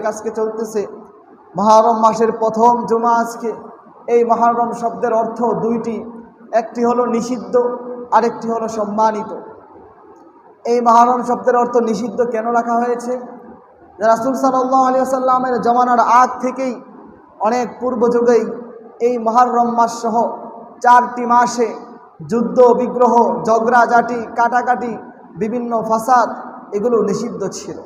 তারিখ আজকে চলতেছে। মহারম মাসের প্রথম জুমা আজকে। এই মহারম শব্দের অর্থ দুইটি, একটি হলো নিষিদ্ধ, আরেকটি হলো সম্মানিত। এই মহারম শব্দের অর্থ নিষিদ্ধ কেন রাখা হয়েছে? রাসুল সাল্লাহ আলী সাল্লামের জমানার আগ থেকেই, অনেক পূর্ব যুগেই এই মহারম মাস সহ চারটি মাসে যুদ্ধ, বিগ্রহ, ঝগড়াঝাটি, কাটাকাটি, বিভিন্ন ফাসাদ এগুলো নিষিদ্ধ ছিল।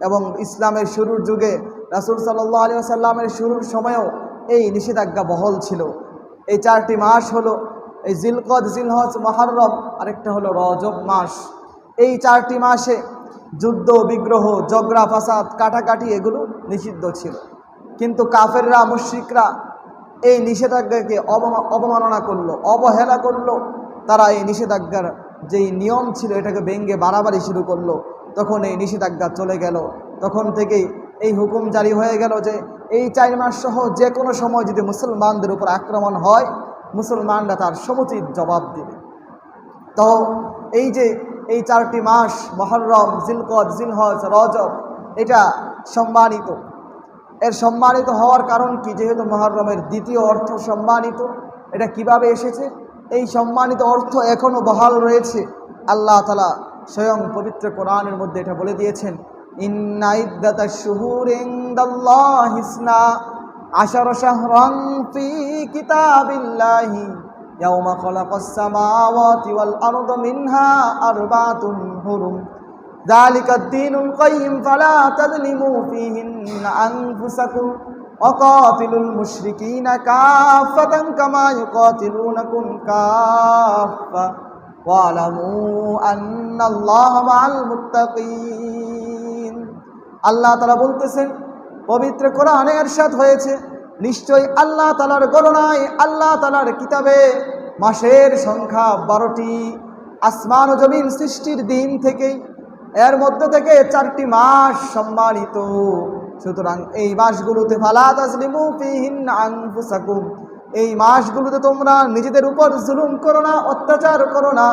এবং ইসলামের শুরুর যুগে রাসুল সাল্লাহ আলী সাল্লামের শুরুর সময়েও এই নিষেধাজ্ঞা বহল ছিল। এই চারটি মাস হলো এই জিলকদ, জিলহজ মহারম আরেকটা হলো রজব মাস। এই চারটি মাসে যুদ্ধ, বিগ্রহ জগরা ফাসাদ, কাটাকাটি এগুলো নিষিদ্ধ ছিল। কিন্তু কাফেররা, মুশ্রিকরা এই নিষেধাজ্ঞাকে অবমা- অবমাননা করল, অবহেলা করল। তারা এই নিষেধাজ্ঞার যেই নিয়ম ছিল, এটাকে ব্যঙ্গে বাড়াবাড়ি শুরু করল। তখন এই নিষেধাজ্ঞা চলে গেল। তখন থেকেই এই হুকুম জারি হয়ে গেল যে এই চার মাস সহ যে কোনো সময় যদি মুসলমানদের উপর আক্রমণ হয়, মুসলমানরা তার সমুচিত জবাব দেবে। তো এই যে এই চারটি মাস, মহরম, জিলকদ, জিলহজ, রজব, এটা সম্মানিত। এর সম্মানিত হওয়ার কারণ কি? যেহেতু মহরমের দ্বিতীয় অর্থ সম্মানিত, এটা কীভাবে এসেছে? এই সম্মানিত অর্থ এখনও বহাল রয়েছে। আল্লাহ তালা স্বয়ং পবিত্র কোরআনের মধ্যে এটা বলে দিয়েছেন ইন্না ইদ্দাতা শুহুর হিসনা আশার শাহরং ফি কিতাবিল্লাহি يوم خلق السماوات والأرض منها أربعة حرم ذلك الدين القيم فلا تظلموا فيهن أنفسكم وقاتلوا المشركين كافة كما يقاتلونكم كافة আল্লাহ তালা বলতেছেন, পবিত্র কোরআনে এরশাদ হয়েছে। নিশ্চয় আল্লাহ তালার গণনায়, আল্লাহ তালার কিতাবে মাসের সংখ্যা বারোটি, আসমান জমিন সৃষ্টির দিন থেকেই এর মধ্য থেকে চারটি মাস সম্মানিত। সুতরাং এই মাসগুলোতে ফালা তাসলিমু ফিহিন আংফুসাকুম এই মাসগুলোতে তোমরা নিজেদের উপর জুলুম করো না, অত্যাচার করো না।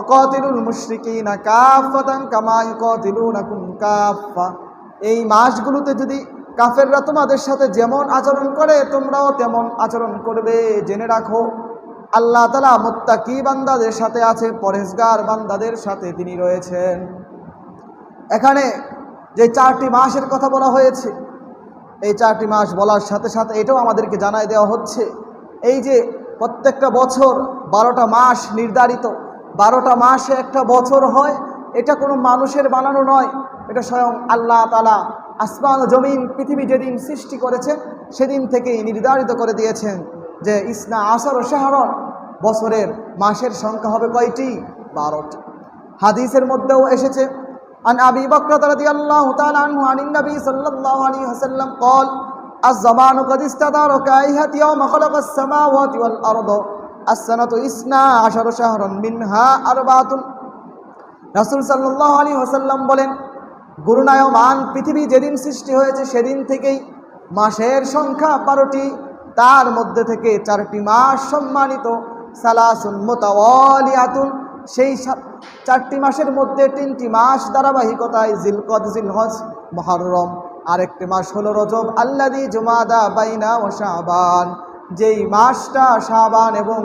অকতিলুল মুশরিকিনা কাফাতান কামা ইউকাতিলুনাকুম কাফা এই মাসগুলোতে যদি কাফেররা তোমাদের সাথে যেমন আচরণ করে, তোমরাও তেমন আচরণ করবে। জেনে রাখো, আল্লাহ তালা মোত্তাকি বান্দাদের সাথে আছে পরেশগার বান্দাদের সাথে তিনি রয়েছেন। এখানে যে চারটি মাসের কথা বলা হয়েছে এই চারটি মাস বলার সাথে সাথে এটাও আমাদেরকে জানাই দেওয়া হচ্ছে। এই যে প্রত্যেকটা বছর বারোটা মাস নির্ধারিত, বারোটা মাসে একটা বছর হয়, এটা কোনো মানুষের বানানো নয়। এটা স্বয়ং আল্লাহ তালা আসমান জমিন, পৃথিবী যেদিন সৃষ্টি করেছে, সেদিন থেকেই নির্ধারিত করে দিয়েছেন যে ইসনা আসর ও শাহরন, বছরের মাসের সংখ্যা হবে কয়টি? বারোটি। হাদিসের মধ্যেও এসেছে عن أبي بكرة رضي الله تعالى عنه عن النبي صلى الله عليه وسلم قال الزمان قد استدار كأيهة يوم خلق السماوات والأرض السنة إثنا عشر شهرا منها أربعة রাসুল সাল্লাহ আলী হাসাল্লাম বলেন গুরুনায়মান পৃথিবী যেদিন সৃষ্টি হয়েছে সেদিন থেকেই মাসের সংখ্যা বারোটি তার মধ্যে থেকে চারটি মাস সম্মানিত সালাসুন মোতাওয়ালিয়াতুন সেই চারটি মাসের মধ্যে তিনটি মাস ধারাবাহিকতায় জিলকদ, জিলহজ, মহরম। আরেকটি মাস হলো রজব আল্লাদি জুমাদা বাইনা ও শাবান। যেই মাসটা শাবান এবং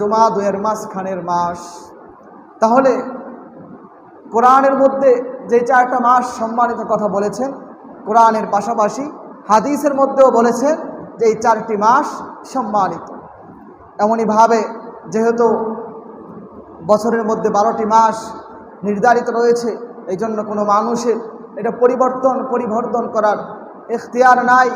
জুমাদুয়ের মাসখানের মাস। তাহলে কোরআনের মধ্যে যে চারটা মাস সম্মানিত কথা বলেছেন, কোরআনের পাশাপাশি হাদিসের মধ্যেও বলেছেন যে এই চারটি মাস সম্মানিত। এমনইভাবে যেহেতু বছরের মধ্যে বারোটি মাস নির্ধারিত রয়েছে এই জন্য কোনো মানুষের এটা পরিবর্তন পরিবর্তন করার এখতিয়ার নাই,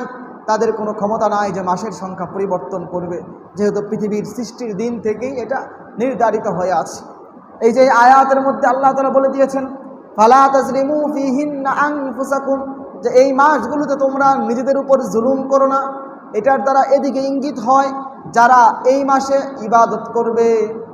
তাদের কোনো ক্ষমতা নাই যে মাসের সংখ্যা পরিবর্তন করবে। যেহেতু পৃথিবীর সৃষ্টির দিন থেকেই এটা নির্ধারিত হয়ে আছে। এই যে আয়াতের মধ্যে আল্লাহ তালা বলে দিয়েছেন, ফালা তাজরিমু ফিহিন্না আনফুসাকুম যে এই মাসগুলোতে তোমরা নিজেদের উপর জুলুম করো না। এটার দ্বারা এদিকে ইঙ্গিত হয়, যারা এই মাসে ইবাদত করবে।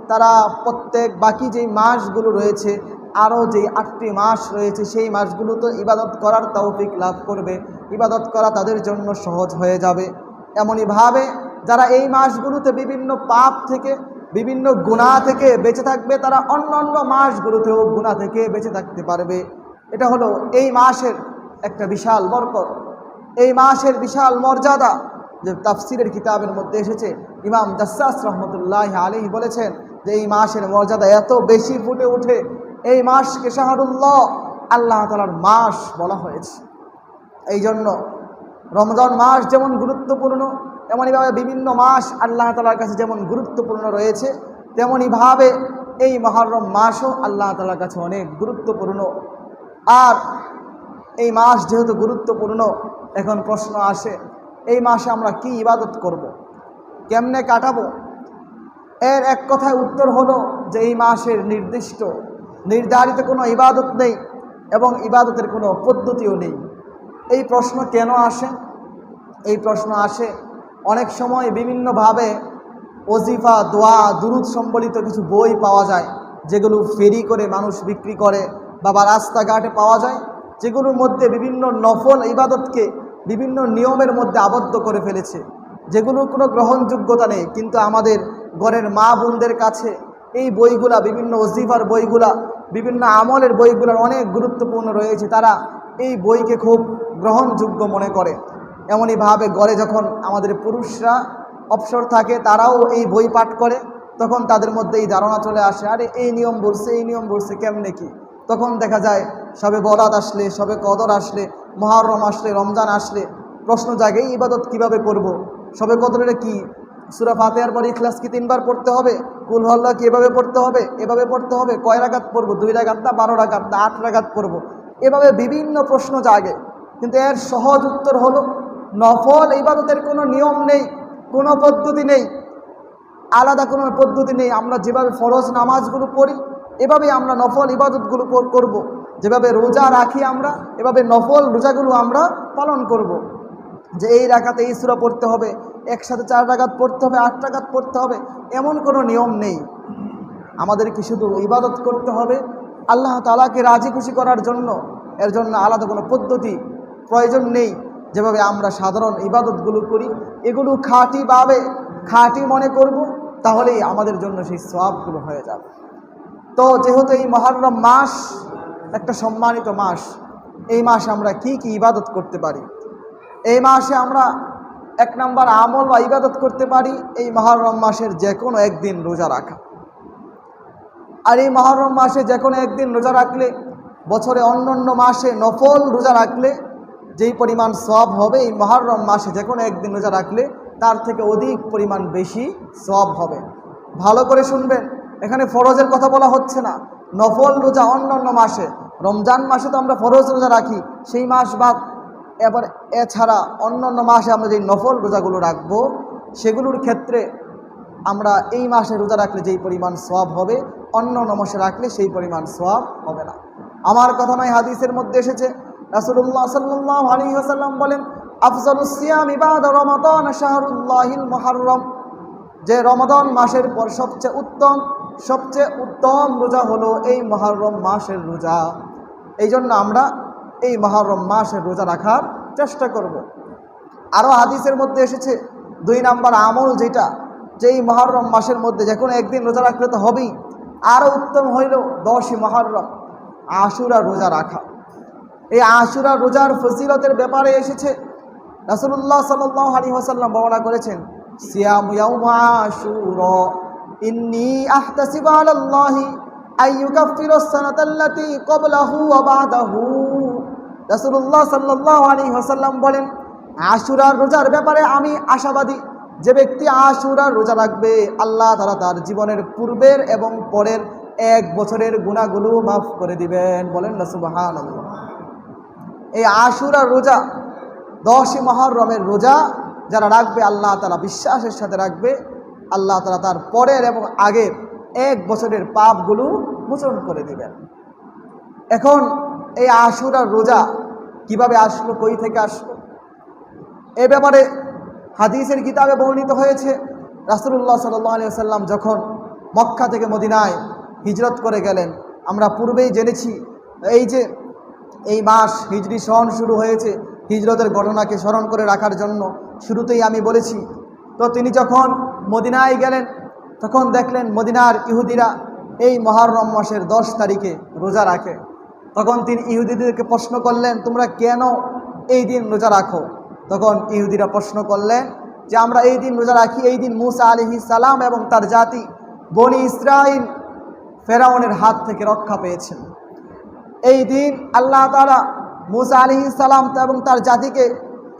তারা প্রত্যেক বাকি যেই মাসগুলো রয়েছে, আরও যেই আটটি মাস রয়েছে, সেই মাসগুলোতে ইবাদত করার তৌফিক লাভ করবে। ইবাদত করা তাদের জন্য সহজ হয়ে যাবে। এমনইভাবে যারা এই মাসগুলোতে বিভিন্ন পাপ থেকে, বিভিন্ন গুণা থেকে বেঁচে থাকবে, তারা অন্য অন্য মাসগুলোতেও গুণা থেকে বেঁচে থাকতে পারবে। এটা হলো এই মাসের একটা বিশাল বরকত। এই মাসের বিশাল মর্যাদা যে তাফসিরের কিতাবের মধ্যে এসেছে, ইমাম জাসাস রহমতুল্লাহ আলী বলেছেন যে এই মাসের মর্যাদা এত বেশি ফুটে ওঠে, এই মাসকে শাহরুল্লাহ আল্লাহ তালার মাস বলা হয়েছে। এই জন্য রমজান মাস যেমন গুরুত্বপূর্ণ তেমনইভাবে বিভিন্ন মাস আল্লাহ তালার কাছে যেমন গুরুত্বপূর্ণ রয়েছে তেমনইভাবে এই মহরম মাসও আল্লাহ তালার কাছে অনেক গুরুত্বপূর্ণ। আর এই মাস যেহেতু গুরুত্বপূর্ণ, এখন প্রশ্ন আসে এই মাসে আমরা কি ইবাদত করব। কেমনে কাটাবো? এর এক কথায় উত্তর হলো যে এই মাসের নির্দিষ্ট, নির্ধারিত কোনো ইবাদত নেই এবং ইবাদতের কোনো পদ্ধতিও নেই। এই প্রশ্ন কেন আসে? এই প্রশ্ন আসে অনেক সময় বিভিন্নভাবে ওজিফা, দোয়া, দুরুদ সম্বলিত কিছু বই পাওয়া যায়, যেগুলো ফেরি করে মানুষ বিক্রি করে বা রাস্তাঘাটে পাওয়া যায়, যেগুলোর মধ্যে বিভিন্ন নফল ইবাদতকে বিভিন্ন নিয়মের মধ্যে আবদ্ধ করে ফেলেছে, যেগুলোর কোনো গ্রহণযোগ্যতা নেই। কিন্তু আমাদের ঘরের মা বোনদের কাছে এই বইগুলা, বিভিন্ন ওজিফার বইগুলা, বিভিন্ন আমলের বইগুলার অনেক গুরুত্বপূর্ণ রয়েছে। তারা এই বইকে খুব গ্রহণযোগ্য মনে করে। এমনইভাবে গড়ে যখন আমাদের পুরুষরা অবসর থাকে, তারাও এই বই পাঠ করে, তখন তাদের মধ্যে এই ধারণা চলে আসে, আরে, এই নিয়ম বলছে, এই নিয়ম বলছে, কেমনে কি? তখন দেখা যায়, সবে বরাত আসলে, সবে কদর আসলে মহারম আসলে, রমজান আসলে, প্রশ্ন জাগে ইবাদত কীভাবে করব। সবে কদরের কি? সুরা ফাতেহার পর ইখলাস কি তিনবার পড়তে হবে? কুল হল্লা কি এভাবে পড়তে হবে? এভাবে পড়তে হবে? কয় রাগাত পড়ব? দুই রাগাত না বারো রাগাত না আট রাগাত পড়ব? এভাবে বিভিন্ন প্রশ্ন জাগে। কিন্তু এর সহজ উত্তর হলো, নফল ইবাদতের কোনো নিয়ম নেই, কোনো পদ্ধতি নেই, আলাদা কোনো পদ্ধতি নেই। আমরা যেভাবে ফরজ নামাজগুলো পড়ি এভাবে আমরা নফল ইবাদতগুলো করব। যেভাবে রোজা রাখি আমরা, এভাবে নফল রোজাগুলো আমরা পালন করব। যে এই রাখাতে এই সুরা পড়তে হবে, একসাথে চার রাগাত পড়তে হবে, আট রাগাত পড়তে হবে, এমন কোনো নিয়ম নেই। আমাদের আমাদেরকে শুধু ইবাদত করতে হবে, আল্লাহ তালাকে রাজি খুশি করার জন্য। এর জন্য আলাদা কোনো পদ্ধতি প্রয়োজন নেই। যেভাবে আমরা সাধারণ ইবাদতগুলো করি, এগুলো খাঁটিভাবে, খাঁটি মনে করব, তাহলেই আমাদের জন্য সেই সবগুলো হয়ে যাবে। তো যেহেতু এই মহারম মাস একটা সম্মানিত মাস। এই মাসে আমরা কি কি ইবাদত করতে পারি? এই মাসে আমরা এক নাম্বার আমল বা ইবাদত করতে পারি, এই মহারম মাসের যে কোনো একদিন রোজা রাখা। আর এই মহরম মাসে যে কোনো একদিন রোজা রাখলে, বছরে অন্য অন্য মাসে নফল রোজা রাখলে, যেই পরিমাণ সব হবে, এই মহরম মাসে যে কোনো একদিন রোজা রাখলে, তার থেকে অধিক পরিমাণ বেশি সব হবে। ভালো করে শুনবেন, এখানে ফরজের কথা বলা হচ্ছে না। নফল রোজা অন্য অন্য মাসে। রমজান মাসে তো আমরা ফরজ রোজা রাখি, সেই মাস বাদ এবার এছাড়া অন্য অন্য মাসে আমরা যেই নফল রোজাগুলো রাখব, সেগুলোর ক্ষেত্রে আমরা এই মাসে রোজা রাখলে যেই পরিমাণ সোয়াব হবে অন্য অন্য মাসে রাখলে সেই পরিমাণ সোয়াব হবে না। আমার কথা নয়, হাদিসের মধ্যে এসেছে রাসুল্লাহ সাল্লাহ আলী আসাল্লাম বলেন আফজলুসিয়াম ইবাদ রমাদান শাহরুল্লাহিল মহারম যে রমাদান মাসের পর সবচেয়ে উত্তম সবচেয়ে উত্তম রোজা হলো এই মহারম মাসের রোজা। এই জন্য আমরা এই মহারম মাসের রোজা রাখার চেষ্টা করব। আরও হাদিসের মধ্যে এসেছে, দুই নাম্বার আমল যেটা, যে এই মহারম মাসের মধ্যে যে কোনো একদিন রোজা রাখলে তো হবেই। আরও উত্তম হইল দশই মহারম, আশুরা রোজা রাখা। এই আশুরা রোজার ফজিলতের ব্যাপারে এসেছে রাসুল্লাহ সাল্লাহ হাসাল্লাম বর্ণনা করেছেন, সিয়াম আশুর। ইন্নি আহতাসিব আলাল্লাহি আইয়ুকাফিরু সানাতাল্লাতি ক্বাবলাহু ওয়া বাদাহু। রাসূলুল্লাহ সাল্লাল্লাহু আলাইহি ওয়াসাল্লাম বলেন, আশুরার রোজার ব্যাপারে আমি আশাবাদী। যে ব্যক্তি আশুরার রোজা রাখবে, আল্লাহ তারা তার জীবনের পূর্বের এবং পরের এক বছরের গুণাগুলো মাফ করে দিবেন। বলেন না সুবাহান এই আশুরার রোজা, দশই মহরমের রোজা যারা রাখবে, আল্লাহ তালা বিশ্বাসের সাথে রাখবে। আল্লাহ তালা তার পরের এবং আগের এক বছরের পাপগুলো মোচন করে দিবেন। এখন এই আশুরার রোজা কীভাবে আসলো, কই থেকে আসলো? এ ব্যাপারে হাদিসের কিতাবে বর্ণিত হয়েছে রাসুল্লাহ সাল্লাহ সাল্লাম যখন মক্কা থেকে মদিনায় হিজরত করে গেলেন, আমরা পূর্বেই জেনেছি এই যে এই মাস হিজরি সহন শুরু হয়েছে, হিজরতের ঘটনাকে স্মরণ করে রাখার জন্য শুরুতেই আমি বলেছি, তো তিনি যখন মদিনায় গেলেন। তখন দেখলেন মদিনার ইহুদিরা এই মহারম মাসের দশ তারিখে রোজা রাখে। তখন তিনি ইহুদিদেরকে প্রশ্ন করলেন, তোমরা কেন এই দিন রোজা রাখো? তখন ইহুদিরা প্রশ্ন করলেন যে, আমরা এই দিন রোজা রাখি, এই দিন মুসা আলিহি সালাম এবং তার জাতি বনি ইসরাইল ফেরাউনের হাত থেকে রক্ষা পেয়েছেন। এই দিন আল্লাহ তালা মুসা আলিহি সালাম এবং তার জাতিকে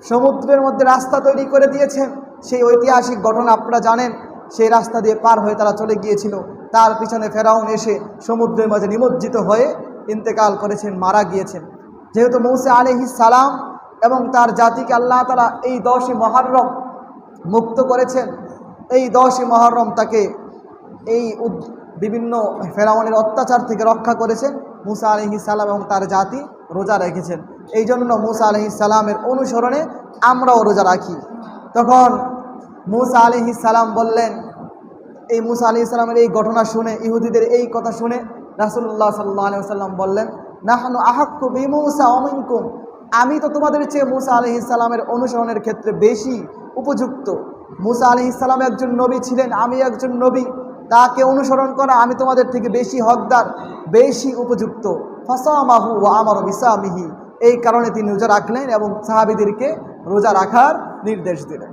সমুদ্রের মধ্যে রাস্তা তৈরি করে দিয়েছেন। সেই ঐতিহাসিক ঘটনা আপনারা জানেন, সেই রাস্তা দিয়ে পার হয়ে তারা চলে গিয়েছিল। তার পিছনে ফেরাউন এসে সমুদ্রের মাঝে নিমজ্জিত হয়ে ইন্তেকাল করেছেন, মারা গিয়েছেন। যেহেতু মৌসা আলিহি সালাম এবং তার জাতিকে আল্লাহ তালা এই দশই মহারম মুক্ত করেছেন, এই দশই মহরম তাকে এই বিভিন্ন ফেরাউনের অত্যাচার থেকে রক্ষা করেছেন, মুসা আলহি সালাম এবং তার জাতি রোজা রেখেছেন। এই জন্য মুসা আলহি সালামের অনুসরণে আমরাও রোজা রাখি। তখন মুসা আলহি সালাম বললেন, এই মুসা আলি ইসলামের এই ঘটনা শুনে, ইহুদিদের এই কথা শুনে রাসুল্লাহ সাল্লাহ আলি সাল্লাম বললেন, নাহানু আহাক্কু বিমুসা অমিনকুম আমি তো তোমাদের চেয়ে মুসা আলি ইসলামের অনুসরণের ক্ষেত্রে বেশি উপযুক্ত। মুসা আলি ইসলাম একজন নবী ছিলেন, আমি একজন নবী। তাকে অনুসরণ করা আমি তোমাদের থেকে বেশি হকদার, বেশি উপযুক্ত। ফাসামাহু ও আমার বিসামিহি। এই কারণে তিনি রোজা রাখলেন এবং সাহাবিদেরকে রোজা রাখার নির্দেশ দিলেন।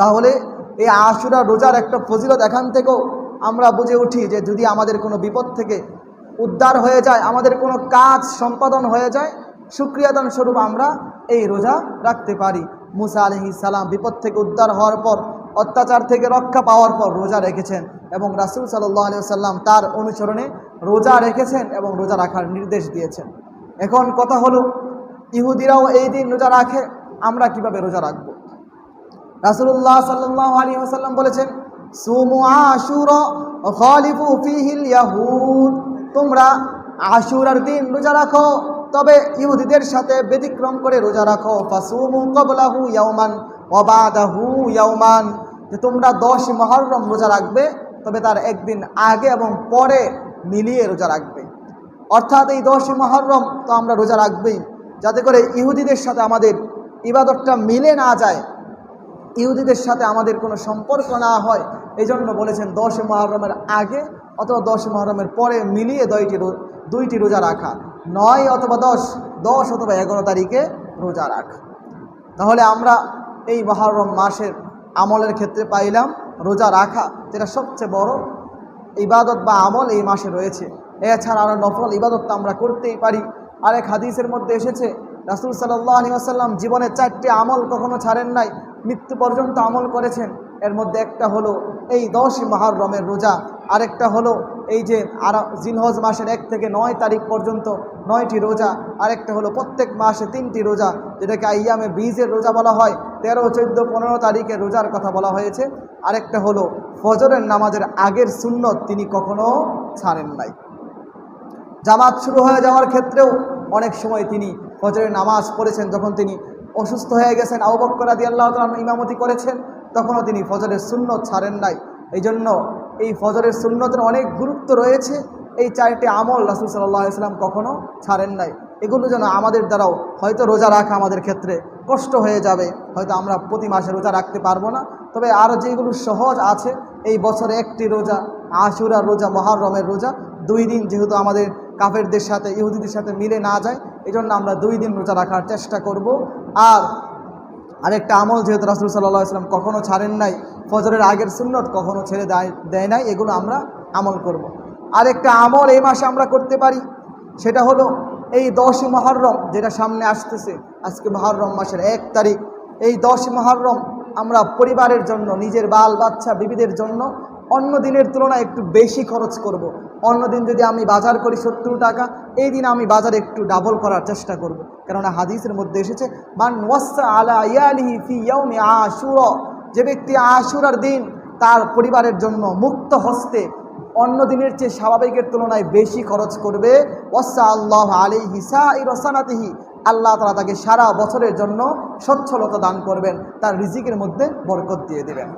তাহলে এই আশুরা রোজার একটা ফজিলত এখান থেকেও আমরা বুঝে উঠি যে যদি আমাদের কোনো বিপদ থেকে উদ্ধার হয়ে যায়, আমাদের কোনো কাজ সম্পাদন হয়ে যায় সুক্রিয়াদান স্বরূপ আমরা এই রোজা রাখতে পারি। মুসা আলহি সালাম বিপদ থেকে উদ্ধার হওয়ার পর, অত্যাচার থেকে রক্ষা পাওয়ার পর রোজা রেখেছেন এবং রাসুল সাল্লাহ আলি সাল্লাম তার অনুসরণে রোজা রেখেছেন এবং রোজা রাখার নির্দেশ দিয়েছেন। এখন কথা হলো, ইহুদিরাও এই দিন রোজা রাখে আমরা কীভাবে রোজা রাখব? রাসূলুল্লাহ সাল্লাল্লাহু আলাইহি ওয়াসাল্লাম বলেছেন, সুমু আশুরা খালিফু তোমরা আশুরার দিন রোজা রাখো, তবে ইহুদিদের সাথে ব্যতিক্রম করে রোজা রাখো। ফাসুমু ক্বাবলাহু ইয়াওমান ওয়া বাদাহু ইয়াওমান যে তোমরা দশ মুহররম রোজা রাখবে, তবে তার একদিন আগে এবং পরে মিলিয়ে রোজা রাখবে। অর্থাৎ এই দশ মহরম তো আমরা রোজা রাখবেই। যাতে করে ইহুদিদের সাথে আমাদের ইবাদতটা মিলে না যায়, ইহুদিদের সাথে আমাদের কোনো সম্পর্ক না হয় এই জন্য বলেছেন দশ মহরমের আগে অথবা দশ মহরমের পরে মিলিয়ে দুইটি রো- দুইটি রোজা রাখা। নয় অথবা দশ দশ অথবা এগারো তারিখে রোজা রাখা। তাহলে আমরা এই মহরম মাসের আমলের ক্ষেত্রে পাইলাম রোজা রাখা, যেটা সবচেয়ে বড় ইবাদত বা আমল এই মাসে রয়েছে। এছাড়া আরও নফল ইবাদত আমরা করতেই পারি। আরেক হাদিসের মধ্যে এসেছে রাসুল সাল্লাহ আলী আসাল্লাম জীবনে চারটি আমল কখনো ছাড়েন নাই, মৃত্যু পর্যন্ত আমল করেছেন। এর মধ্যে একটা হলো এই দশ মহারমের রোজা, আরেকটা হলো এই যে আর, জিলহজ মাসের এক থেকে নয় তারিখ পর্যন্ত নয়টি রোজা, আরেকটা হলো প্রত্যেক মাসে তিনটি রোজা, যেটাকে আইয়ামে বীজের রোজা বলা হয়। তেরো, চোদ্দ, পনেরো তারিখে রোজার কথা বলা হয়েছে। আরেকটা হলো ফজরের নামাজের আগের সুন্নত তিনি কখনো ছাড়েন নাই। জামাত শুরু হয়ে যাওয়ার ক্ষেত্রেও অনেক সময় তিনি ফজরের নামাজ পড়েছেন, যখন তিনি অসুস্থ হয়ে গেছেন আউবক্কর আদি আল্লাহ তালা ইমামতি করেছেন, তখনও তিনি ফজরের সুন্নত ছাড়েন নাই। এই জন্য এই ফজরের সুন্নতের অনেক গুরুত্ব রয়েছে। এই চারটি আমল রাসুল সাল্লাহ ইসলাম কখনো ছাড়েন নাই। এগুলো যেন আমাদের দ্বারাও হয়তো রোজা রাখা আমাদের ক্ষেত্রে কষ্ট হয়ে যাবে, হয়তো আমরা প্রতি মাসে রোজা রাখতে পারব না। তবে আরও যেগুলো সহজ আছে, এই বছরে একটি রোজা আশুরা রোজা, মহারমের রোজা, দুই দিন যেহেতু আমাদের কাফেরদের সাথে, ইহুদিদের সাথে মিলে না যায় এই জন্য আমরা দুই দিন রোজা রাখার চেষ্টা করব আর আরেকটা আমল যেহেতু রাসুল সাল্লাহ ইসলাম কখনও ছাড়েন নাই, ফজরের আগের সুন্নত কখনও ছেড়ে দেয় দেয় নাই, এগুলো আমরা আমল করব। আরেকটা আমল এই মাসে আমরা করতে পারি, সেটা হলো এই দশ মহরম যেটা সামনে আসতেছে, আজকে মহরম মাসের এক তারিখ এই দশ মহরম আমরা পরিবারের জন্য, নিজের বাল বাচ্চা বিবিদের জন্য অন্য দিনের তুলনায় একটু বেশি খরচ করব। অন্য দিন যদি আমি বাজার করি সত্তর টাকা, এই দিন আমি বাজারে একটু ডাবল করার চেষ্টা করব। কেননা হাদিসের মধ্যে এসেছে, মান ওয়াসা আলা ফি আশুরা যে ব্যক্তি আশুরার দিন তার পরিবারের জন্য মুক্ত হস্তে অন্য দিনের চেয়ে স্বাভাবিকের তুলনায় বেশি খরচ করবে ওয়াসা আল্লাহ আলী হিসা এই রসানাতিহি আল্লাহ তালা তাকে সারা বছরের জন্য সচ্ছলতা দান করবেন, তার রিজিকের মধ্যে বরকত দিয়ে দেবেন